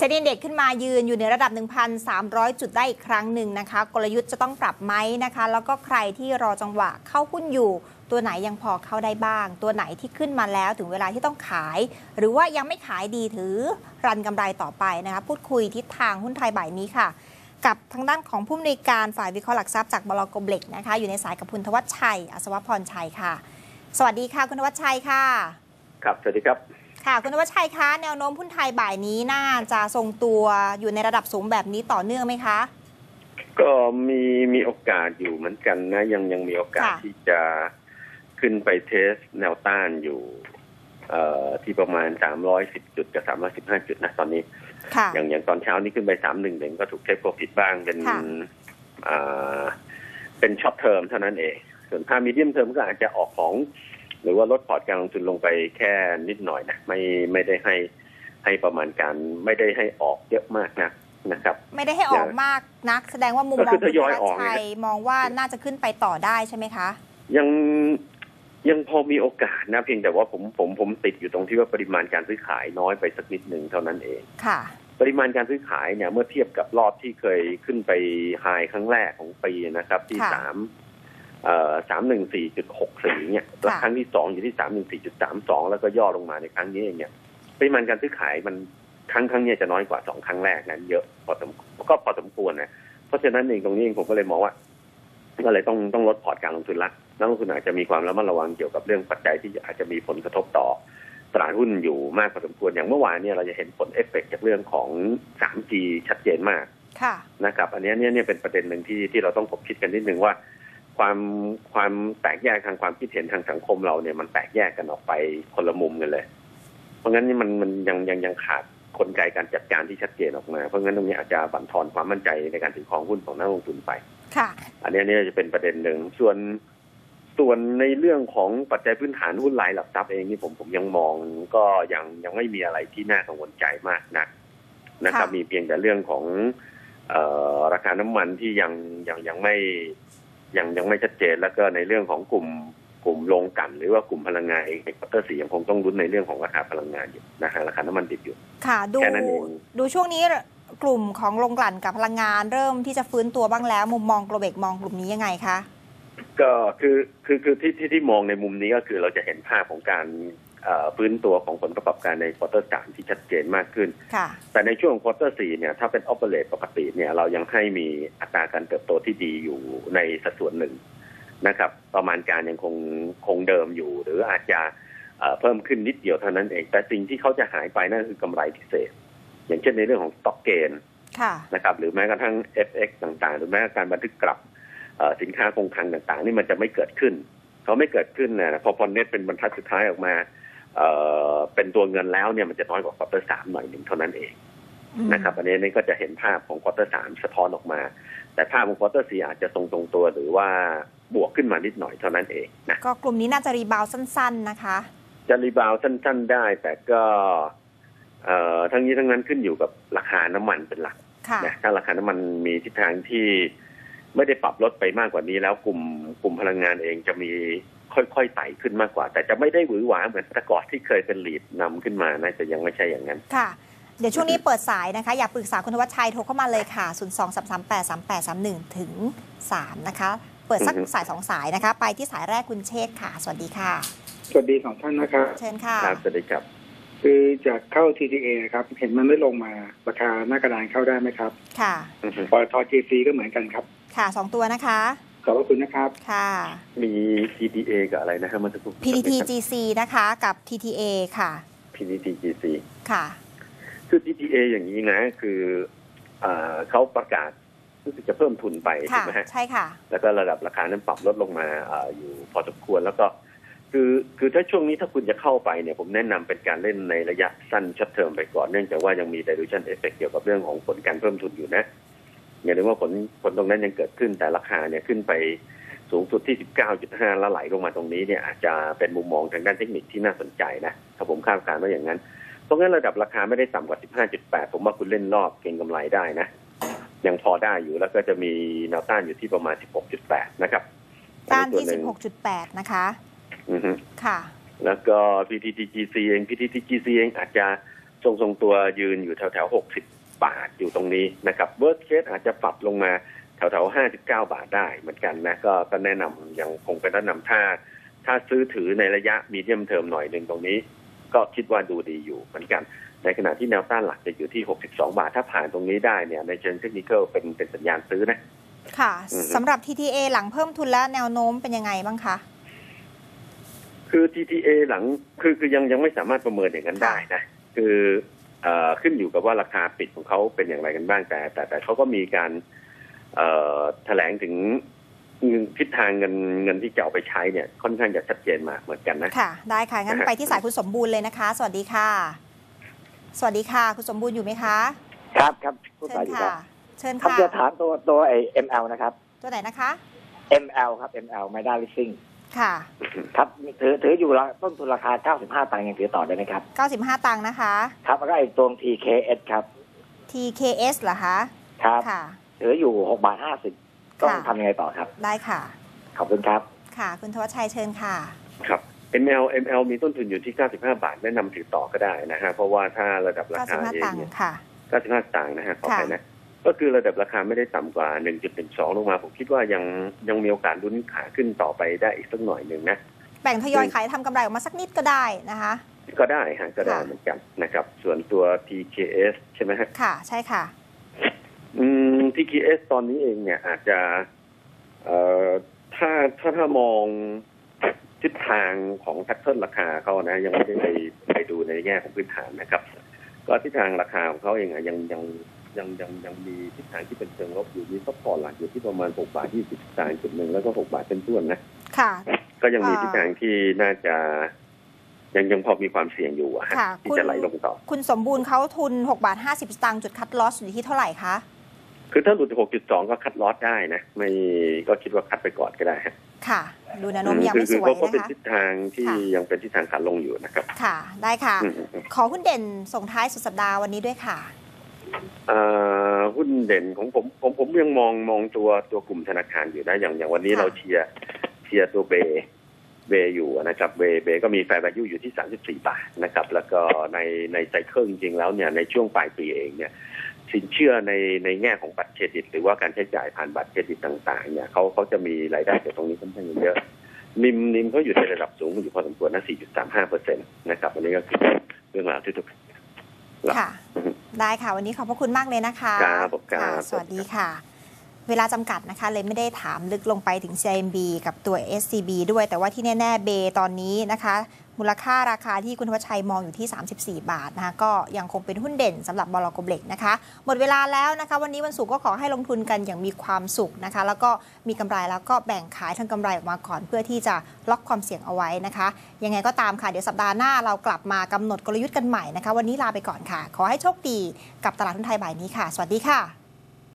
เซ็นดีเด็กขึ้นมายืนอยู่ในระดับ 1,300 จุดได้อีกครั้งหนึ่งนะคะ กลยุทธ์จะต้องปรับไหมนะคะ แล้วก็ใครที่รอจังหวะเข้าหุ้นอยู่ตัวไหนยังพอเข้าได้บ้าง ตัวไหนที่ขึ้นมาแล้วถึงเวลาที่ต้องขาย หรือว่ายังไม่ขายดีถือรันกำไรต่อไปนะคะพูดคุยทิศทางหุ้นไทยบ่ายนี้ค่ะ กับทางด้านของผู้อำนวยการฝ่ายวิเคราะห์หลักทรัพย์จากบลกเบล็กนะคะอยู่ในสายกับคุณทวัชชัยอัศวพรชัยค่ะ สวัสดีค่ะคุณทวัชชัยค่ะ ครับสวัสดีครับ ค่ะ คุณทวัชชัยคะแนวโน้มหุ้นไทยบ่ายนี้น่าจะทรงตัวอยู่ในระดับสูงแบบนี้ต่อเนื่องไหมคะ ก็มีมีโอกาสอยู่เหมือนกันนะ ยังยังมีโอกาสค่ะที่จะขึ้นไปเทสแนวต้านอยู่เอ่อที่ประมาณ 310 จุดกับ 315 จุดนะตอนนี้ค่ะอย่างอย่างตอนเช้านี้ขึ้นไป 3 1หนึ่งก็ถูกเทคโปรฟิตบ้างเป็นค่ะอ่าเป็นช็อตเทอมเท่านั้นเอง ส่วนถ้ามีเดียมเทอมก็อาจจะออกของ หรือว่าลดพอร์ตการลงทุนลงไปแค่นิดหน่อยนะไม่ไม่ได้ให้ให้ประมาณการไม่ได้ให้ออกเยอะมากนะนะครับ ไม่ได้ให้ออกมากนัก แสดงว่ามุมก็มองคือทยอยคุณออกทวัชไงชัยมองว่าน่าจะขึ้นไปต่อได้ใช่ไหมคะ ยังยังพอมีโอกาสนะเพียงแต่ว่าผมผมผมติดอยู่ตรงที่ว่าปริมาณการซื้อขายน้อยไปสักนิดหนึ่งเท่านั้นเองค่ะ ปริมาณการซื้อขายเนี่ยเมื่อเทียบกับรอบที่เคยขึ้นไปไฮครั้งแรกของปีนะครับ ที่ค่ะสามเอ่อ สามหนึ่งสี่จุดหกสี่เนี่ยแล้วค่ะครั้งที่สองอยู่ที่สามหนึ่งสี่จุดสามสองแล้วก็ย่อลงมาในครั้งนี้เองเนี่ยปริมาณการซื้อขายมันครั้งครั้งเนี้จะน้อยกว่าสองครั้งแรกนั้นเยอะพอสมก็พอสมควรนะเพราะฉะนั้นเองตรงนี้เองผมก็เลยมองว่าก็เลยต้องต้องลดพอร์ตการลงทุนละนักลงทุนอาจจะมีความระมัดระวังเกี่ยวกับเรื่องปัจจัยที่อาจจะมีผลกระทบต่อตลาดหุ้นอยู่มากพอสมควรอย่างเมื่อวานเนี่ยเราจะเห็นผลเอฟเฟกต์จากเรื่องของ 3G ชัดเจนมากค่ะนะครับ อันเนี้ยเนี่ยเนี่ยเป็นประเด็นหนึ่งที่ที่เราต้องคบคิดกันนิดนึงว่า ความความแตกแยกทางความคิดเห็นทางสังคมเราเนี่ยมันแตกแยกกันออกไปคนละมุมกันเลย เพราะงั้นนี่มันมันยังยังยังขาดกลไกการจัดการที่ชัดเจนออกมา เพราะงั้นตรงนี้อาจจะบั่นทอนความมั่นใจในการถือครองหุ้นของนักลงทุนไปค่ะ อันเนี้ยเนี่ยจะเป็นประเด็นหนึ่งส่วนส่วนในเรื่องของปัจจัยพื้นฐานหุ้นรายหลักทรัพย์เองนี่ผมผมยังมองก็ยังยังไม่มีอะไรที่น่ากังวลใจมากนักนะครับค่ะมีเพียงแต่เรื่องของเอ่อราคาน้ำมันที่ยังยังยังไม่ ยังยังไม่ชัดเจนแล้วก็ในเรื่องของกลุ่มกลุ่มโรงกลัน หรือว่ากลุ่มพลังงานเองในควอเตอร์สี่ยังคงต้องรุ้นในเรื่องของราคาพลังงานอยู่นะฮะราคาน้ำมันดิบอยู่ ค่ะ ดูแค่นั้นเองดูช่วงนี้กลุ่มของโรงกลั่นกับพลังงานเริ่มที่จะฟื้นตัวบ้างแล้ว มุมมองโกลเบกมองกลุ่มนี้ยังไงคะก็คือคือคือที่ที่ที่มองในมุมนี้ก็คือเราจะเห็นภาพของการเอ่อ ฟื้นตัวของผลประกอบการในควอเตอร์สามที่ชัดเจนมากขึ้นค่ะแต่ในช่วงควอเตอร์สี่เนี่ยถ้าเป็น o p e r a t e ปกติเนี่ยเรายังให้มีอัตราการเติบโตที่ดีอยู่ในสัดส่วนหนึ่งนะครับ ประมาณการยังคงคงเดิมอยู่ หรืออาจจะเอ่อเพิ่มขึ้นนิดเดียวเท่านั้นเอง แต่สิ่งที่เขาจะหายไปนั่นคือกำไรพิเศษ อย่างเช่นในเรื่องของ stock gain ค่ะนะครับ หรือแม้กระทั่ง FX ต่างๆ หรือแม้กระทั่งการบันทึกกลับเอ่อสินค้าคงคลังต่างๆ นี่มันจะไม่เกิดขึ้น เขาไม่เกิดขึ้นนะพอพอเน็ตเป็นบรรทัดสุดท้ายออกมา เอ่อเป็นตัวเงินแล้วเนี่ยมันจะน้อยกว่าควอเตอร์สามหน่อยหนึ่งเท่านั้นเองนะครับอันนี้นี่ก็จะเห็นภาพของควอเตอร์สามสะท้อนออกมา แต่ภาพของควอเตอร์สี่อาจจะทรงตรงตัวหรือว่าบวกขึ้นมานิดหน่อยเท่านั้นเองนะก็กลุ่มนี้น่าจะรีบาวด์สั้น ๆนะคะ จะรีบาวด์สั้น ๆ ได้ แต่ก็เอ่อทั้งนี้ทั้งนั้นขึ้นอยู่กับราคาน้ำมันเป็นหลักค่ะนะถ้าราคาน้ำมันมีทิศทางที่ไม่ได้ปรับลดไปมากกว่านี้แล้วกลุ่มกลุ่มพลังงานเองจะมี ค่อยๆไต่ขึ้นมากกว่า แต่จะไม่ได้หวือหวาเหมือนแต่ก่อนที่เคยเป็นลีดนำขึ้นมานะจะยังไม่ใช่อย่างนั้นค่ะเดี๋ยวช่วงนี้เปิดสายนะคะ อยากปรึกษาคุณธวัชชัยโทรเข้ามาเลยค่ะ 0 2 3 3 8 3 8 3 1ถึง3นะคะ เปิดสักอือฮึสายสองสายนะคะ ไปที่สายแรกคุณเชษฐ์ค่ะ สวัสดีค่ะ สวัสดีสองท่านนะครับเชิญค่ะครับสวัสดีครับ คือจะเข้า TTA ครับ เห็นมันไม่ลงมาราคาหน้ากระดานเข้าได้ไหมครับ ค่ะอือฮึปตท GC ก็เหมือนกันครับ ค่ะสองตัวนะคะ ขอบพระคุณนะครับ ค่ะ มี PTA กับอะไรนะครับเมันจะพูด PTT GC นะคะกับ TTA ค่ะ PTT GC ค่ะ คือ PTA อย่างนี้นะ คือเอ่อเขาประกาศรู้สึกจะเพิ่มทุนไปใช่ค่ะไหมฮะใช่ค่ะ แล้วก็ระดับราคานั้นปรับลดลงมาเอออยู่พอสมควรแล้วก็ คือคือถ้าช่วงนี้ถ้าคุณจะเข้าไปเนี่ยผมแนะนำเป็นการเล่นในระยะสั้นชัดเทอมไปก่อนเนื่องจากว่ายังมี dilution effect เกี่ยวกับเรื่องของผลการเพิ่มทุนอยู่นะ อย่าลืมว่าผลผลตรงนั้นยังเกิดขึ้นแต่ราคาเนี่ยขึ้นไปสูงสุดที่ 19.5 แล้วไหลลงมาตรงนี้เนี่ยอาจจะเป็นมุมมองทางด้านเทคนิคที่น่าสนใจนะ ถ้าผมคาดการณ์ว่าอย่างนั้น เพราะงั้นระดับราคาไม่ได้ต่ำกว่า 15.8 ผมว่าคุณเล่นรอบเก็งกำไรได้นะ ยังพอได้อยู่แล้วก็จะมีแนวต้านอยู่ที่ประมาณ 16.8 นะครับ ต้านที่อัส่วหง16.8 นะคะ อือฮึค่ะ แล้วก็ PTTGC เอง PTTGC เองอาจจะทรงทรงตัวยืนอยู่แถวแถวหกสิ บบาทอยู่ตรงนี้นะครับเวิร์สเคสอาจจะปรับลงมาแถวแถวห้าสิบเก้าบาทได้เหมือนกันนะก็ก็แนะนำยังคงเป็นแนะนำถ้า ถ้าซื้อถือในระยะมีเดียมเทอมหน่อยหนึ่งตรงนี้ ก็คิดว่าดูดีอยู่เหมือนกัน ในขณะที่แนวต้านหลักจะอยู่ที่ 62 บาท ถ้าผ่านตรงนี้ได้เนี่ยในเชิงเทคนิคเป็นเป็นสัญญาณซื้อนะค่ะอือฮึสำหรับ TTA หลังเพิ่มทุนแล้วแนวโน้มเป็นยังไงบ้างคะคือ TTA หลังคือคือยังยังไม่สามารถประเมินอย่างนั้นได้นะ คือเอ่อ ขึ้นอยู่กับว่าราคาปิดของเขาเป็นอย่างไรกันบ้างแต่ แต่แต่เขาก็มีการเอ่อแถลงถึงเงินทิศทางเงินเงินที่จะเอาไปใช้เนี่ยค่อนข้างจะชัดเจนมากเหมือนกันนะค่ะได้ค่ะงั้นนะฮะไปที่สายคุณสมบูรณ์เลยนะคะ สวัสดีค่ะ สวัสดีค่ะ คุณสมบูรณ์อยู่ไหมคะ ครับครับผู้เชิสายญดีคค่ะรับเชิญครับค่ะจะถามตัวตัวไอ้ ML นะครับ ตัวไหนนะคะ ML ครับ ML ไม่ได้ลิซิ่ง ค่ะ ครับถือถืออยู่ละต้นทุนราคา 95 ตังค์ยังถือต่อได้ไหมครับ 95 ตังค์นะคะ ครับแล้วก็ไอ้ตัว TKS ครับ TKS เหรอคะ ครับค่ะถืออยู่ 6 บาท 50 ต้องค่ะทำยังไงต่อครับ ได้ค่ะ ขอบคุณครับ ค่ะ คุณทวัชชัยเชิญค่ะ ครับ ML ML มีต้นทุนอยู่ที่ 95 บาท แนะนำถือต่อก็ได้นะฮะ เพราะว่าถ้าระดับราคาเอ95งตังค์เนี่ยค่ะ95 ตังค์นะฮะขอไปนะ ก็คือระดับราคาไม่ได้ต่ำกว่า 1.12 ลงมา ผมคิดว่ายังยังมีโอกาสลุ้นขาขึ้นต่อไปได้อีกสักหน่อยหนึ่งนะ แบ่งทยอยขายทำกำไรออกมาสักนิดก็ได้นะคะ ก็ได้ฮะก็ได้ค่ะเหมือนกันนะครับ ส่วนตัว TKS ใช่ไหมฮะค่ะ ใช่ค่ะ อืม TKS ตอนนี้เองเนี่ยอาจจะ เอ่อถ้าถ้าถ้ามองทิศทางของแพทเทิร์นราคาเขานะ ยังไม่ได้ไปไปดูในแง่ของพื้นฐานนะครับ ก็ทิศทางราคาของเขาเองอะยังยัง ยังยังยังมีทิศทางที่เป็นเชิงลบอยู่มีซัพพอร์ตหลักอยู่ที่ประมาณ 6 บาท 20สตางค์จุดหนึ่งแล้วก็ 6 บาทเป็นต้วนนะ ค่ะ ก็ยังมีอ่าทิศทางที่น่าจะ ยังยังพอมีความเสี่ยงอยู่อะฮะค่ะที่คุณจะไหลลงต่อ คุณสมบูรณ์เขาทุน 6 บาท 50 สตางค์จุดคัดลอสอยู่ที่เท่าไหร่คะ คือถ้าหลุด 6.2 ก็คัดลอสได้นะ ไม่ก็คิดว่าคัดไปก่อนก็ได้ฮะค่ะดูแนวโน้มยังคืไม่คืสวยเขาก็นะเป็นคะทิศทางที่ค่ะยังเป็นทิศทางขาลงอยู่นะครับ ค่ะ ได้ค่ะอืมอืมขอหุ้นเด่นส่งท้ายสุดสัปดาห์วันนี้ด้วยค่ะอ่า หุ้นเด่นของผมผมผมยังมองมองตัวตัวกลุ่มธนาคารอยู่นะ อย่างอย่างวันนี้ค่ะ เราเชียร์เชียร์ตัวเบเบอยู่นะครับเบเบก็มีแฟร์ a ยูอยู่ที่ 34 บาทนะครับ แล้วก็ในในไซเคิลจริงๆแล้วเนี่ยในช่วงปลายปีเองเนี่ยสินเชื่อในในแง่ของบัตรเครดิต หรือว่าการใช้จ่ายผ่านบัตรเครดิตต่างๆเนี่ยเขาเขาจะมีรายได้จากตรงนี้ค่อนข้างเยอะ นิมนิมเขาอยู่ในระดับสูงอยู่พอสมควรนะ 4.35เปอร์เซ็นต์นะครับอันนี้ก็คือเรื่องราวที่ทุกครับค่ะ ได้ค่ะ วันนี้ขอบพระคุณมากเลยนะคะครับผมครับค่ะสวัสดีค่ะ เวลาจำกัดนะคะ เลยไม่ได้ถามลึกลงไปถึง CIMB กับตัว SCB ด้วย แต่ว่าที่แน่ ๆ เบตอนนี้นะคะ มูลค่าราคาที่คุณทวชชัยมองอยู่ที่ 34 บาทนะคะก็ยังคงเป็นหุ้นเด่นสำหรับบลกบเล็กนะคะหมดเวลาแล้วนะคะ วันนี้วันศุกร์ก็ขอให้ลงทุนกันอย่างมีความสุขนะคะ แล้วก็มีกำไรแล้วก็แบ่งขายทั้งกำไรออกมาก่อน เพื่อที่จะล็อกความเสี่ยงเอาไว้นะคะ ยังไงก็ตามค่ะเดี๋ยวสัปดาห์หน้าเรากลับมากำหนดกลยุทธ์กันใหม่นะคะ วันนี้ลาไปก่อนค่ะ ขอให้โชคดีกับตลาดทุนไทยบ่ายนี้ค่ะ สวัสดีค่ะ